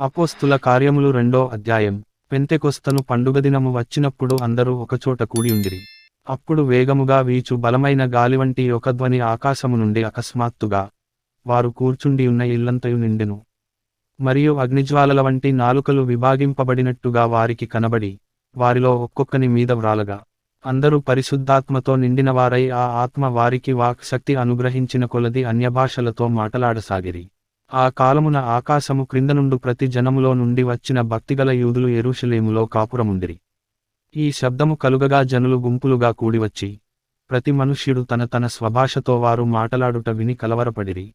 అపోస్తుల కార్యములు రెండో అధ్యాయం. పెంతెకొస్తను పండుగ దినము వచ్చినప్పుడు అందరూ ఒకచోట కూడి ఉండిరి అప్పుడు వేగముగా వీచు బలమైన గాలి వంటి ఒక ధ్వని ఆకాశము నుండి అకస్మాత్తుగా వారు కూర్చుండి ఉన్న ఇల్లంతయు నిండెను. మరియు అగ్నిజ్వాలల వంటి నాలుకలు విభాగింపబడినట్టుగా వారికి కనబడి వారిలో ఒక్కొక్కని మీద వ్రాలగా. అందరూ పరిశుద్ధాత్మతో నిండిన వారై ఆ ఆత్మ వారికి వాక్శక్తి అనుగ్రహించిన కొలది అన్యభాషలతో మాటలాడసాగిరి. ఆ కాలమున ఆకాశము క్రిందనుండు ప్రతి జనములో నుండి వచ్చిన భక్తిగల యూదులు ఎరుషలేములో కాపురముండిరి. ఈ శబ్దము కలుగగా జనులు గుంపులుగా కూడివచ్చి ప్రతి మనుష్యుడు తన తన స్వభాషతో వారు మాటలాడుట విని కలవరపడిరి.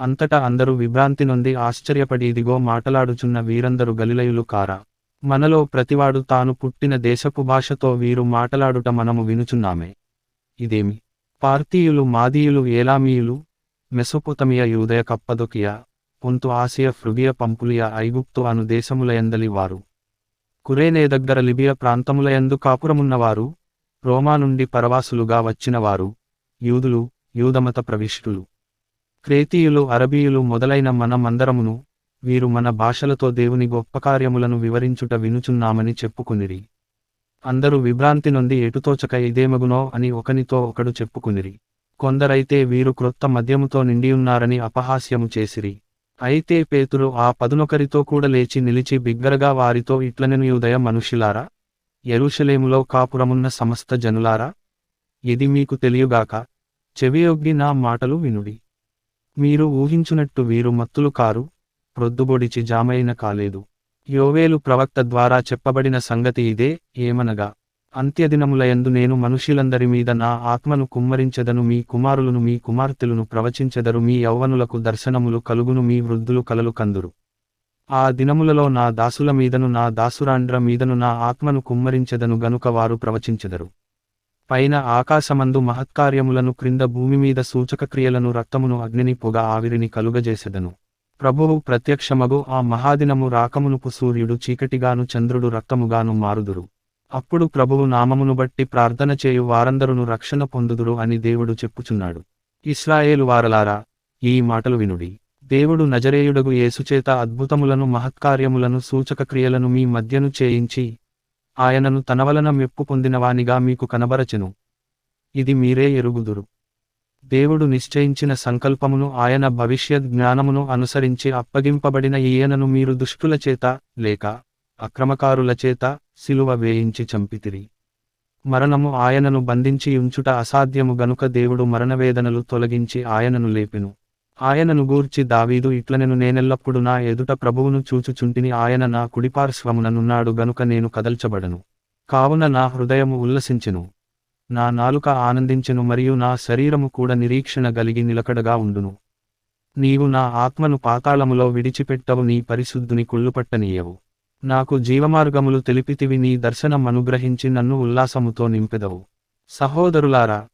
అంతటా అందరూ విభ్రాంతి నొంది ఆశ్చర్యపడి ఇదిగో మాటలాడుచున్న వీరందరు గలిలయులు కారా. మనలో ప్రతివాడు తాను పుట్టిన దేశపు భాషతో వీరు మాటలాడుట మనము వినుచున్నామే. ఇదేమి? పార్తీయులు మాదీయులు ఏలామీయులు మెసొపొతమియ యూదయ కప్పదొకియ పొంతు ఆసియ ఫ్రుగియ పంపులియ ఐగుప్తు అను దేశములయందలి వారు. కురేనే దగ్గర లిబియ ప్రాంతములయందు కాపురమున్నవారు రోమా నుండి పరవాసులుగా వచ్చినవారు యూదులు యూదమత ప్రవిష్టులు. క్రేతీయులు అరబీయులు మొదలైన మనమందరమును వీరు మన భాషలతో దేవుని గొప్ప కార్యములను వివరించుట వినుచున్నామని చెప్పుకునిరి. అందరూ విభ్రాంతి నొంది ఎటుతోచక ఇదేమగునో అని ఒకనితో ఒకడు చెప్పుకునిరి. కొందరైతే వీరు క్రొత్త మద్యముతో నిండియున్నారని అపహాస్యము చేసిరి. అయితే పేతురు ఆ పదునొకరితో కూడా లేచి నిలిచి బిగ్గరగా వారితో ఇట్లనెను యూదయ మనుషులారా? ఎరుషలేములో కాపురమున్న సమస్త జనులారా? ఇది మీకు తెలియగాక చెవియొగ్గి నా మాటలు వినుడి. మీరు ఊహించునట్టు వీరు మత్తులు కారు ప్రొద్దుబొడిచి జామైన కాలేదు. యోవేలు ప్రవక్త ద్వారా చెప్పబడిన సంగతి ఇదే ఏమనగా అంత్యదినములయందు నేను మనుషులందరి మీద నా ఆత్మను కుమ్మరించెదను మీ కుమారులను మీ కుమార్తెలను ప్రవచించెదరు మీ యౌవనులకు దర్శనములు కలుగును మీ వృద్ధులు కలలు కందురు. ఆ దినములలో నా దాసుల మీదను నా దాసురాండ్ర మీదను నా ఆత్మను కుమ్మరించెదను గనుక వారు ప్రవచించెదరు. పైన ఆకాశమందు మహత్కార్యములను క్రింద భూమి మీద సూచక క్రియలను రక్తమును అగ్నిని పొగ ఆవిరిని కలుగజేసెదను. ప్రభువు ప్రత్యక్షమగు ఆ మహాదినము రాకమునుపు సూర్యుడు చీకటిగాను చంద్రుడు రక్తముగాను మారుదురు. అప్పుడు ప్రభువు నామమును బట్టి ప్రార్థన చేయు వారందరును రక్షణ పొందుదురు అని దేవుడు చెప్పుచున్నాడు. ఇస్రాయేలు వారలారా ఈ మాటలు వినుడి. దేవుడు నజరేయుడగు యేసుచేత అద్భుతములను మహత్కార్యములను సూచక క్రియలను మీ మధ్యను చేయించి ఆయనను తనవలన మెప్పు పొందినవానిగా మీకు కనబరచెను. ఇది మీరే ఎరుగుదురు. దేవుడు నిశ్చయించిన సంకల్పమును ఆయన భవిష్యత్ జ్ఞానమును అనుసరించి అప్పగింపబడిన ఈయనను మీరు దుష్టుల చేత లేక అక్రమకారులచేత సిలువ వేయించి చంపితిరి. మరణము ఆయనను బంధించి ఉంచుట అసాధ్యము గనుక దేవుడు మరణవేదనలు తొలగించి ఆయనను లేపెను. ఆయనను గూర్చి దావీదు ఇట్లనెను నేనెల్లప్పుడు నా ఎదుట ప్రభువును చూచుచుంటిని ఆయన నా కుడిపార్శ్వముననున్నాడు గనుక నేను కదల్చబడను. కావున నా హృదయము ఉల్లసించెను. నా నాలుక ఆనందించెను మరియు నా శరీరము కూడా నిరీక్షణ గలిగి నిలకడగా ఉండును. నీవు నా ఆత్మను పాతాళములో విడిచిపెట్టవు నీ పరిశుద్ధుని కుళ్ళుపట్టనీయవు. నాకు జీవమార్గములు తెలిపితివి నీ దర్శనం అనుగ్రహించి నన్ను ఉల్లాసముతో నింపెదవు. సహోదరులారా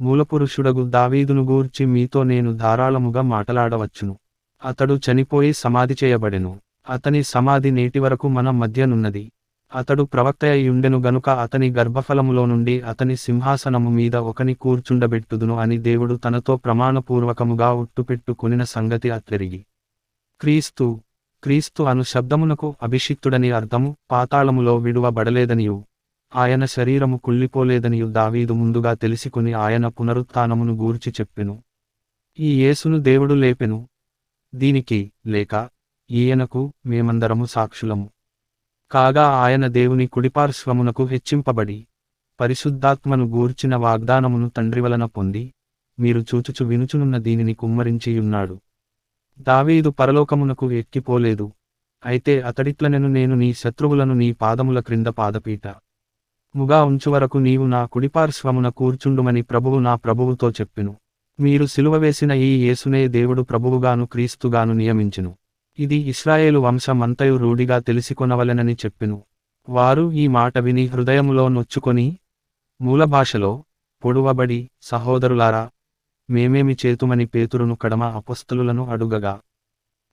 మూలపురుషుడగు దావీదును గూర్చి మీతో నేను ధారాళముగా మాటలాడవచ్చును. అతడు చనిపోయి సమాధి చేయబడెను. అతని సమాధి నేటి వరకు మన మధ్యనున్నది. అతడు ప్రవక్తయ్యుండెను గనుక అతని గర్భఫలములో నుండి అతని సింహాసనము మీద ఒకని కూర్చుండబెట్టుదును అని దేవుడు తనతో ప్రమాణపూర్వకముగా ఉట్టుపెట్టుకొనిన సంగతి అత్తెరిగి క్రీస్తు క్రీస్తు అను శబ్దమునకు అభిషిక్తుడని అర్థము పాతాళములో విడువబడలేదనియు. ఆయన శరీరము కుళ్ళిపోలేదనియు దావీదు ముందుగా తెలుసుకుని ఆయన పునరుత్థానమును గూర్చి చెప్పెను. ఈ యేసును దేవుడు లేపెను. దీనికి లేక ఈయనకు మేమందరము సాక్షులము. కాగా ఆయన దేవుని కుడిపార్శ్వమునకు హెచ్చింపబడి పరిశుద్ధాత్మను గూర్చిన వాగ్దానమును తండ్రి వలన పొంది మీరు చూచుచు వినుచునున్న దీనిని కుమ్మరించియున్నాడు. దావీదు పరలోకమునకు ఎక్కిపోలేదు. అయితే అతడిట్లనెను నేను నీ శత్రువులను నీ పాదముల క్రింద పాదపీట. ముగా ఉంచువరకు నీవు నా కుడిపార్శ్వమున కూర్చుండుమని ప్రభువు నా ప్రభువుతో చెప్పెను. మీరు సిలువ వేసిన ఈ యేసునే దేవుడు ప్రభువుగాను క్రీస్తుగాను నియమించెను. ఇది ఇస్రాయేలు వంశమంతయు రూఢిగా తెలిసికొనవలెనని చెప్పెను. వారు ఈ మాట విని హృదయములో నొచ్చుకొని మూలభాషలో పొడువబడి సహోదరులారా మేమేమి చేతుమని పేతురును కడమ అపస్తులను అడుగగా.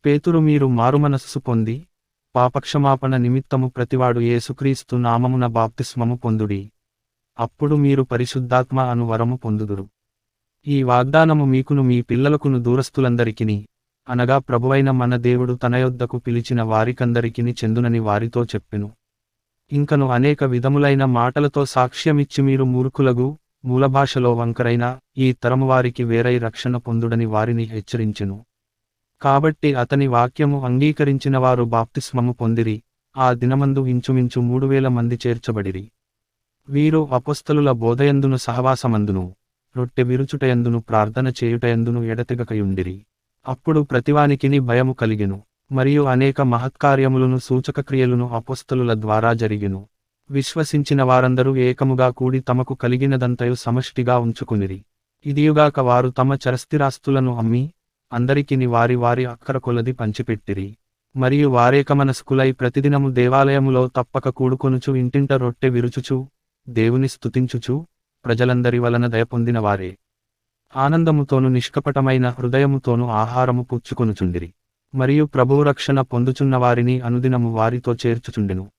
పేతురు మీరు మారుమనస్సు పొంది పాపక్షమాపణ నిమిత్తము ప్రతివాడు యేసుక్రీస్తు నామమున బాప్తిస్మము పొందుడి. అప్పుడు మీరు పరిశుద్ధాత్మ అను వరము పొందుదురు. ఈ వాగ్దానము మీకును మీ పిల్లలకును దూరస్తులందరికిని అనగా ప్రభువైన మన దేవుడు తన యొద్దకు పిలిచిన వారికందరికిని చెందునని వారితో చెప్పెను. ఇంకను అనేక విధములైన మాటలతో సాక్ష్యమిచ్చి మీరు మూర్ఖులగు మూలభాషలో వంకరైన ఈ తరము వారికి వేరై రక్షణ పొందుడని వారిని హెచ్చరించెను. కాబట్టి అతని వాక్యము అంగీకరించిన వారు బాప్తిస్మము పొందిరి ఆ దినమందు ఇంచుమించు మూడు వేల మంది చేర్చబడిరి. వీరు అపస్థలుల బోధయందును సహవాసమందును రొట్టె విరుచుటయందును ప్రార్థన చేయుటయందును ఎడతెగకయుండిరి. అప్పుడు ప్రతివానికిని భయము కలిగెను మరియు అనేక మహత్కార్యములను సూచక క్రియలను అపస్థలుల ద్వారా జరిగెను. విశ్వసించిన వారందరూ ఏకముగా కూడి తమకు కలిగినదంతయు సమష్టిగా ఉంచుకునిరి. ఇదియుగాక వారు తమ చరస్థిరాస్తులను అమ్మి అందరికిని వారి వారి అక్కర కొలది పంచిపెట్టిరి. మరియు వారేకమనస్కులై ప్రతిదినము దేవాలయములో తప్పక కూడుకొనుచు ఇంటింట రొట్టె విరుచుచు దేవుని స్తుతించుచు ప్రజలందరి వలన దయపొందిన వారే ఆనందముతోను నిష్కపటమైన హృదయముతోను ఆహారము పుచ్చుకొనుచుండిరి. మరియు ప్రభువు రక్షణ పొందుచున్న వారిని అనుదినము వారితో చేర్చుచుండెను.